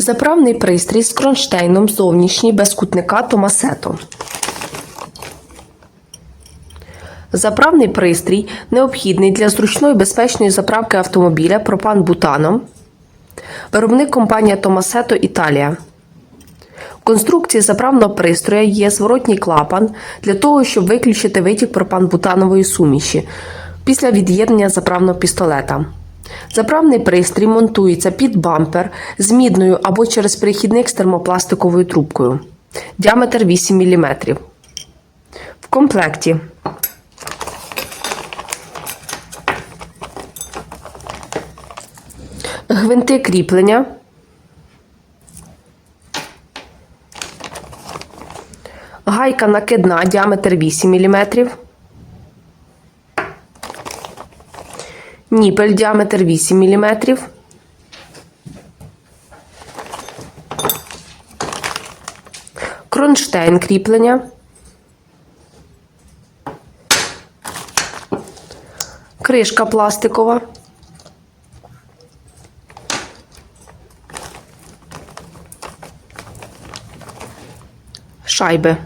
Заправний пристрій з кронштейном зовнішній без кутника Томасето. Заправний пристрій необхідний для зручної безпечної заправки автомобіля пропан-бутаном. Виробник компанія Томасето Італія. В конструкції заправного пристрою є зворотній клапан для того, щоб виключити витік пропан-бутанової суміші після від'єднання заправного пістолета. Заправний пристрій монтується під бампер з мідною або через перехідник з термопластиковою трубкою. Діаметр 8 мм. В комплекті гвинти кріплення. Гайка накидна, діаметр 8 мм. Ніпель діаметр 8 мм. Кронштейн кріплення. Кришка пластикова. Шайби.